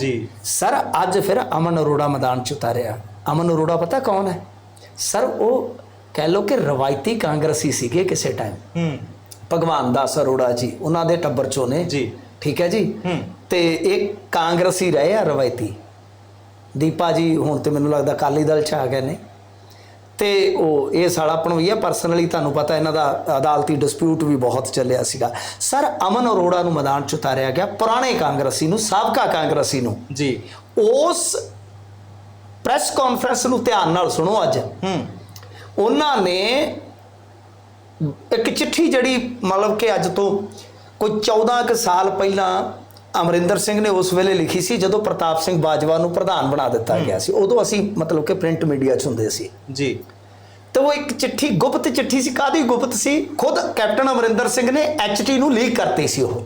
ਜੀ। ਸਰ ਅੱਜ ਫਿਰ ਅਮਨ ਅਰੋੜਾ ਮੈਦਾਨ 'ਚ ਉਤਾਰਿਆ। ਅਮਨ ਅਰੋੜਾ ਪਤਾ ਕੌਣ ਹੈ? ਸਰ ਉਹ ਕਹਿ ਲੋ ਕਿ ਰਵਾਇਤੀ ਕਾਂਗਰਸੀ ਸੀਗੇ ਕਿਸੇ ਟਾਈਮ ਹੂੰ। ਭਗਵਾਨ ਦਾਸ ਅਰੋੜਾ ਜੀ ਉਹਨਾਂ ਦੇ ਟੱਬਰ ਚੋਂ ਨੇ। ਜੀ। ਠੀਕ ਹੈ ਜੀ? ਹੂੰ। ਤੇ ਇਹ ਕਾਂਗਰਸੀ ਰਹੇ ਆ ਰਵਾਇਤੀ? ਦੀਪਾ ਜੀ ਹੁਣ ਤੇ ਮੈਨੂੰ ਲੱਗਦਾ ਅਕਾਲੀ ਦਲ ਚ ਆ ਗਏ ਨੇ। ਤੇ ਉਹ ਇਹ ਸਾਲਾ ਪਣਵਈ ਆ ਪਰਸਨਲੀ ਤੁਹਾਨੂੰ ਪਤਾ ਇਹਨਾਂ ਦਾ ਅਦਾਲਤੀ ਡਿਸਪਿਊਟ ਵੀ ਬਹੁਤ ਚੱਲਿਆ ਸੀਗਾ। ਸਰ ਅਮਨ ਅਰੋੜਾ ਨੂੰ ਮੈਦਾਨ ਚ ਉਤਾਰਿਆ ਗਿਆ ਪੁਰਾਣੇ ਕਾਂਗਰਸੀ ਨੂੰ ਸਾਬਕਾ ਕਾਂਗਰਸੀ ਨੂੰ। ਜੀ। ਉਸ ਪ੍ਰੈਸ ਕਾਨਫਰੰਸ ਨੂੰ ਧਿਆਨ ਨਾਲ ਸੁਣੋ ਅੱਜ। ਹੂੰ। ਉਹਨਾਂ ਨੇ ਇੱਕ ਚਿੱਠੀ ਜਿਹੜੀ ਮਤਲਬ ਕਿ ਅੱਜ ਤੋਂ ਕੋਈ 14 ਕੁ ਸਾਲ ਪਹਿਲਾਂ ਅਮਰਿੰਦਰ ਸਿੰਘ ਨੇ ਉਸ ਵੇਲੇ ਲਿਖੀ ਸੀ ਜਦੋਂ ਪ੍ਰਤਾਪ ਸਿੰਘ ਬਾਜਵਾ ਨੂੰ ਪ੍ਰਧਾਨ ਬਣਾ ਦਿੱਤਾ ਗਿਆ ਸੀ। ਉਦੋਂ ਅਸੀਂ ਮਤਲਬ ਕਿ ਪ੍ਰਿੰਟ ਮੀਡੀਆ 'ਚ ਹੁੰਦੇ ਸੀ। ਜੀ। ਤੇ ਉਹ ਇੱਕ ਚਿੱਠੀ ਗੁਪਤ ਚਿੱਠੀ ਸੀ ਕਾਦੀ ਗੁਪਤ ਸੀ? ਖੁਦ ਕੈਪਟਨ ਅਮਰਿੰਦਰ ਸਿੰਘ ਨੇ ਐਚਟੀ ਨੂੰ ਲੀਕ ਕਰਤੀ ਸੀ ਉਹ।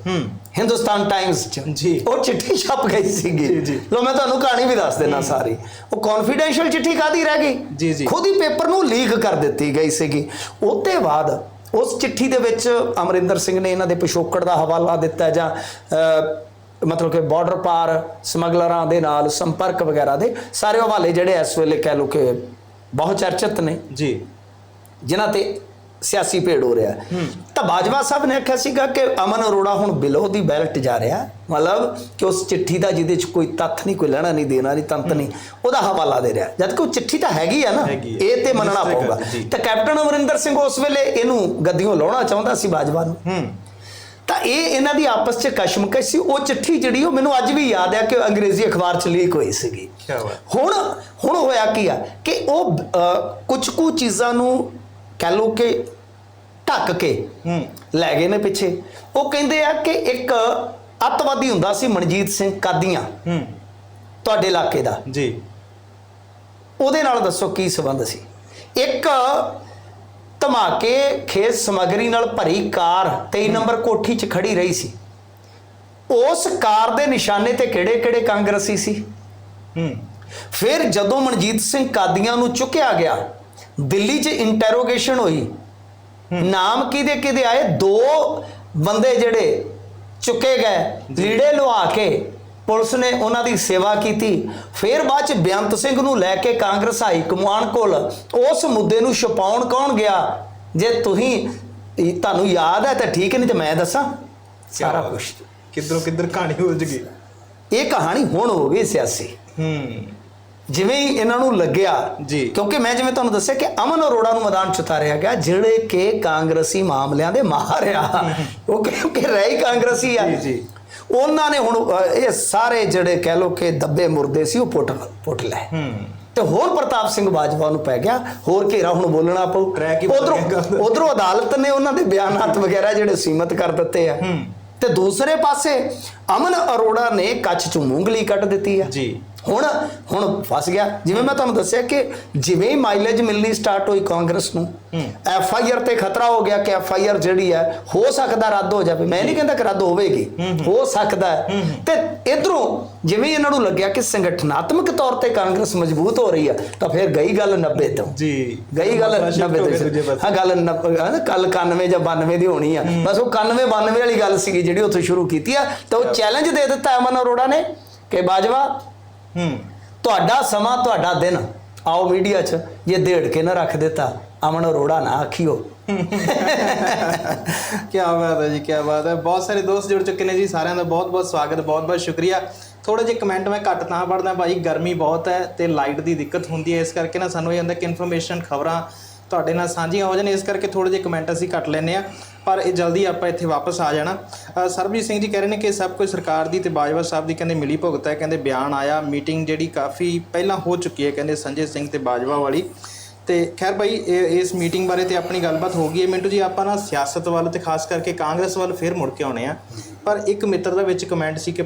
ਹਿੰਦੁਸਤਾਨ ਟਾਈਮਸ 'ਚ। ਜੀ। ਉਹ ਚਿੱਠੀ ਛਪ ਗਈ ਸੀਗੀ। ਲੋ ਮੈਂ ਤੁਹਾਨੂੰ ਕਹਾਣੀ ਵੀ ਦੱਸ ਦੇਣਾ ਸਾਰੀ। ਉਹ ਕੌਨਫੀਡੈਂਸ਼ੀਅਲ ਚਿੱਠੀ ਕਾਦੀ ਰਹਿ ਗਈ? ਜੀ, ਜੀ। ਖੁਦ ਹੀ ਪੇਪਰ ਨੂੰ ਲੀਕ ਕਰ ਦਿੱਤੀ ਗਈ ਸੀਗੀ। ਉਹਤੇ ਬਾਅਦ ਉਸ ਚਿੱਠੀ ਦੇ ਵਿੱਚ ਅਮਰਿੰਦਰ ਸਿੰਘ ਨੇ ਇਹਨਾਂ ਦੇ ਪਿਛੋਕੜ ਦਾ ਹਵਾਲਾ ਦਿੱਤਾ ਜਾਂ ਮਤਲਬ ਕਿ ਬਾਰਡਰ ਪਾਰ ਸਮਗਲਰਾਂ ਦੇ ਨਾਲ ਸੰਪਰਕ ਵਗੈਰਾ ਦੇ ਸਾਰੇ ਹਵਾਲੇ ਜਿਹੜੇ ਇਸ ਵੇਲੇ ਕਹਿ ਲੋ ਕਿ ਬਹੁਤ ਚਰਚਿਤ ਨੇ। ਜੀ। ਜਿਨ੍ਹਾਂ ਤੇ ਸਿਆਸੀ ਭੇੜ ਹੋ ਰਿਹਾ। ਤਾਂ ਬਾਜਵਾ ਸਾਹਿਬ ਨੇ ਆਖਿਆ ਸੀਗਾ ਕਿ ਅਮਨ ਅਰੋੜਾ ਹੁਣ ਬਿਲੋ ਦੀ ਬੈਲਟ ਜਾ ਰਿਹਾ। ਮਤਲਬ ਕਿ ਉਸ ਚਿੱਠੀ ਦਾ ਜਿਹਦੇ ਚ ਕੋਈ ਤੱਥ ਨਹੀਂ ਕੋਈ ਲੈਣਾ ਨਹੀਂ ਦੇਣਾ ਨਹੀਂ ਤੰਤ ਨਹੀਂ ਉਹਦਾ ਹਵਾਲਾ ਦੇ ਰਿਹਾ। ਜਦ ਕਿ ਉਹ ਚਿੱਠੀ ਤਾਂ ਹੈਗੀ ਆ ਨਾ। ਇਹ ਤੇ ਮੰਨਣਾ ਪਊਗਾ। ਤਾਂ ਕੈਪਟਨ ਅਮਰਿੰਦਰ ਸਿੰਘ ਉਸ ਵੇਲੇ ਇਹਨੂੰ ਗੱਦੀਓਂ ਲਾਉਣਾ ਚਾਹੁੰਦਾ ਸੀ ਬਾਜਵਾ ਨੂੰ। ਹੂੰ। ਤਾਂ ਇਹ ਇਹਨਾਂ ਦੀ ਆਪਸ 'ਚ ਕਸ਼ਮਕਸ਼ ਸੀ। ਉਹ ਚਿੱਠੀ ਜਿਹੜੀ ਉਹ ਮੈਨੂੰ ਅੱਜ ਵੀ ਯਾਦ ਹੈ ਕਿ ਅੰਗਰੇਜ਼ੀ ਅਖਬਾਰ 'ਚ ਲੀਕ ਹੋਈ ਸੀਗੀ। ਹੁਣ ਹੁਣ ਹੋਇਆ ਕੀ ਆ ਕਿ ਉਹ ਕੁਝ ਕੁ ਚੀਜ਼ਾਂ ਨੂੰ ਕਹਿ ਲਓ ਕਿ ਢੱਕ ਕੇ ਲੈ ਗਏ ਨੇ ਪਿੱਛੇ। ਉਹ ਕਹਿੰਦੇ ਆ ਕਿ ਇੱਕ ਅੱਤਵਾਦੀ ਹੁੰਦਾ ਸੀ ਮਨਜੀਤ ਸਿੰਘ ਕਾਦੀਆਂ ਤੁਹਾਡੇ ਇਲਾਕੇ ਦਾ। ਜੀ। ਉਹਦੇ ਨਾਲ ਦੱਸੋ ਕੀ ਸਬੰਧ ਸੀ। ਇੱਕ ਧਮਾਕੇ ਖੇਤ ਸਮਗਰੀ ਨਾਲ ਭਰੀ ਕਾਰ 23 ਨੰਬਰ ਕੋਠੀ 'ਚ ਖੜੀ ਰਹੀ ਸੀ। ਉਸ ਕਾਰ ਦੇ ਨਿਸ਼ਾਨੇ ਤੇ ਕਿਹੜੇ-ਕਿਹੜੇ ਕਾਂਗਰਸੀ ਸੀ? ਹੂੰ। ਫਿਰ ਜਦੋਂ ਮਨਜੀਤ ਸਿੰਘ ਕਾਦੀਆਂ ਨੂੰ ਚੁੱਕਿਆ ਗਿਆ ਦਿੱਲੀ 'ਚ ਇੰਟਰੋਗੇਸ਼ਨ ਹੋਈ। ਨਾਮ ਕਿਹਦੇ ਕਿਹਦੇ ਆਏ? ਦੋ ਬੰਦੇ ਜਿਹੜੇ ਚੁੱਕੇ ਗਏ ਲੀੜੇ ਲਵਾ ਕੇ ਪੁਲਿਸ ਨੇ ਉਹਨਾਂ ਦੀ ਸੇਵਾ ਕੀਤੀ। ਫਿਰ ਬਾਅਦ ਚ ਬੇਅੰਤ ਸਿੰਘ ਨੂੰ ਲੈ ਕੇ ਕਾਂਗਰਸ ਹਾਈ ਕਮਾਨ ਕੋਲ ਉਸ ਮੁੱਦੇ ਨੂੰ ਛਪਾਉਣ ਕੌਣ ਗਿਆ? ਜੇ ਤੁਸੀਂ ਤੁਹਾਨੂੰ ਯਾਦ ਹੈ ਤਾਂ ਠੀਕ ਨਹੀਂ ਤੇ ਮੈਂ ਦੱਸਾਂ। ਸਾਰਾ ਕੁਝ ਕਿੱਧਰੋਂ ਕਿੱਧਰ ਕਹਾਣੀ ਉਲਝ ਗਈ ਇਹ ਕਹਾਣੀ ਹੁਣ ਹੋ ਗਈ ਸਿਆਸੀ। ਹੂੰ। ਜਿਵੇਂ ਹੀ ਇਹਨਾਂ ਨੂੰ ਲੱਗਿਆ ਜੀ। ਕਿਉਂਕਿ ਮੈਂ ਜਿਵੇਂ ਤੁਹਾਨੂੰ ਦੱਸਿਆ ਕਿ ਅਮਨ ਅਰੋੜਾ ਨੂੰ ਮੈਦਾਨ ਚ ਉਤਾਰਿਆ ਗਿਆ ਜਿਹੜੇ ਕਿ ਕਾਂਗਰਸੀ ਮਾਮਲਿਆਂ ਦੇ ਮਾਹਰ ਆ। ਉਹ ਕਿਉਂਕਿ ਰਹੀ ਕਾਂਗਰਸੀ ਆ। ਜੀ, ਜੀ। ਉਹਨਾਂ ਨੇ ਹੁਣ ਇਹ ਸਾਰੇ ਜਿਹੜੇ ਕਹਿ ਲੋ ਕਿ ਦੱਬੇ ਮੁਰਦੇ ਸੀ ਉਹ ਪੁੱਟ ਪੁੱਟ ਹੂੰ। ਤੇ ਹੋਰ ਪ੍ਰਤਾਪ ਸਿੰਘ ਬਾਜਵਾ ਨੂੰ ਪੈ ਗਿਆ ਹੋਰ ਘੇਰਾ ਹੁਣ ਬੋਲਣਾ ਪਊ। ਉਧਰੋਂ। ਉਧਰੋਂ ਅਦਾਲਤ ਨੇ ਉਹਨਾਂ ਦੇ ਬਿਆਨਾਤ ਵਗੈਰਾ ਜਿਹੜੇ ਸੀਮਤ ਕਰ ਦਿੱਤੇ ਆ। ਹੂੰ। ਤੇ ਦੂਸਰੇ ਪਾਸੇ ਅਮਨ ਅਰੋੜਾ ਨੇ ਕੱਚ ਚੋਂ ਮੂੰਗਲੀ ਕੱਢ ਦਿੱਤੀ ਆ। ਜੀ। ਹੁਣ ਹੁਣ ਫਸ ਗਿਆ। ਜਿਵੇਂ ਮੈਂ ਤੁਹਾਨੂੰ ਦੱਸਿਆ ਕਿ ਜਿਵੇਂ ਹੀ ਮਾਈਲੇਜ ਮਿਲਣੀ ਸਟਾਰਟ ਹੋਈ ਕਾਂਗਰਸ ਨੂੰ ਐਫ ਆਈ ਆਰ ਤੇ ਖਤਰਾ ਹੋ ਗਿਆ ਕਿ ਐਫ ਆਈ ਆਰ ਜਿਹੜੀ ਹੈ ਹੋ ਸਕਦਾ ਰੱਦ ਹੋ ਜਾਵੇ। ਮੈਂ ਨਹੀਂ ਕਹਿੰਦਾ ਕਿ ਰੱਦ ਹੋਵੇਗੀ। ਹੋ ਸਕਦਾ ਹੈ। ਤੇ ਇਧਰੋਂ ਜਿਵੇਂ ਇਹਨਾਂ ਨੂੰ ਲੱਗਿਆ ਕਿ ਸੰਗਠਨਾਤਮਕ ਤੌਰ ਤੇ ਕਾਂਗਰਸ ਮਜ਼ਬੂਤ ਹੋ ਰਹੀ ਹੈ ਤਾਂ ਫਿਰ ਗਈ ਗੱਲ 90 ਤੋਂ। ਜੀ। ਗਈ ਗੱਲ ਮਤਲਬ shift 90 ਹੋ ਗਏ ਤੇ। ਹਾਂ। ਗੱਲ 90 ਹਾਂ ਕੱਲ 91 ਜਾਂ 92 ਦੀ ਹੋਣੀ ਆ। ਬਸ ਉਹ 91 92 ਵਾਲੀ ਗੱਲ ਸੀਗੀ ਜਿਹੜੀ ਉੱਥੇ ਸ਼ੁਰੂ ਕੀਤੀ ਆ। ਤੇ ਉਹ ਚੈਲੰਜ ਦੇ ਦਿੱਤਾ ਅਮਨ ਅਰੋੜਾ ਨੇ ਕਿ ਬਾਜਵਾ ਹੂੰ। ਤੁਹਾਡਾ ਸਮਾਂ ਤੁਹਾਡਾ ਦਿਨ। ਆਓ ਮੀਡੀਆ 'ਚ ਜੇ ਦੇੜ ਕੇ ਨਾ ਰੱਖ ਦਿੱਤਾ ਅਮਨ ਅਰੋੜਾ ਨਾ ਆਖਿਓ। ਕੀ ਬਾਤ ਹੈ ਜੀ ਕੀ ਬਾਤ ਹੈ। ਬਹੁਤ ਸਾਰੇ ਦੋਸਤ ਜੁੜ ਚੁੱਕੇ ਨੇ ਜੀ ਸਾਰਿਆਂ ਦਾ ਬਹੁਤ ਬਹੁਤ ਸਵਾਗਤ ਬਹੁਤ ਬਹੁਤ ਸ਼ੁਕਰੀਆ। ਥੋੜੇ ਜਿਹੇ ਕਮੈਂਟ ਮੈਂ ਘੱਟ ਤਾਂ ਪੜਦਾ ਭਾਈ ਗਰਮੀ ਬਹੁਤ ਹੈ ਤੇ ਲਾਈਟ ਦੀ ਦਿੱਕਤ ਹੁੰਦੀ ਹੈ ਇਸ ਕਰਕੇ ਨਾ ਸਾਨੂੰ ਇਹ ਹੁੰਦਾ ਕਿ ਇਨਫੋਰਮੇਸ਼ਨ ਖਬਰਾਂ ਤੁਹਾਡੇ ਨਾਲ ਸਾਂਝੀਆਂ ਹੋ ਜਾਣ, ਇਸ ਕਰਕੇ ਥੋੜੇ ਜਿਹੇ ਕਮੈਂਟ ਅਸੀਂ ਕੱਟ ਲੈਨੇ ਆ ਪਰ ਇਹ ਜਲਦੀ ਆਪਾਂ ਇੱਥੇ ਵਾਪਸ ਆ ਜਾਣਾ। ਸਰਬਜੀਤ ਸਿੰਘ ਜੀ ਕਹਿ ਰਹੇ ਨੇ ਕਿ ਸਭ ਕੁਝ ਸਰਕਾਰ ਦੀ ਤੇ ਬਾਜਵਾ ਸਾਹਿਬ ਦੀ ਕਹਿੰਦੇ ਮਿਲੀ ਭੁਗਤ ਹੈ, ਕਹਿੰਦੇ ਬਿਆਨ ਆਇਆ, ਮੀਟਿੰਗ ਜਿਹੜੀ ਕਾਫੀ ਪਹਿਲਾਂ ਹੋ ਚੁੱਕੀ ਹੈ, ਕਹਿੰਦੇ ਸੰਜੇ ਸਿੰਘ ਤੇ ਬਾਜਵਾ ਵਾਲੀ। ਤੇ ਖੈਰ ਭਾਈ, ਇਹ- ਇਸ ਮੀਟਿੰਗ ਬਾਰੇ ਤੇ ਆਪਣੀ ਗੱਲਬਾਤ ਹੋ ਗਈ ਹੈ। ਮਿੰਟੂ ਜੀ, ਆਪਾਂ ਨਾ ਸਿਆਸਤ ਵੱਲ ਤੇ ਖਾਸ ਕਰਕੇ ਕਾਂਗਰਸ ਵੱਲ ਫਿਰ ਮੁੜ ਕੇ ਆਉਣੇ ਆ। ਪਰ ਇੱਕ ਮਿੱਤਰ ਦਾ ਵਿੱਚ ਕਮੈਂਟ ਸੀ ਕਿ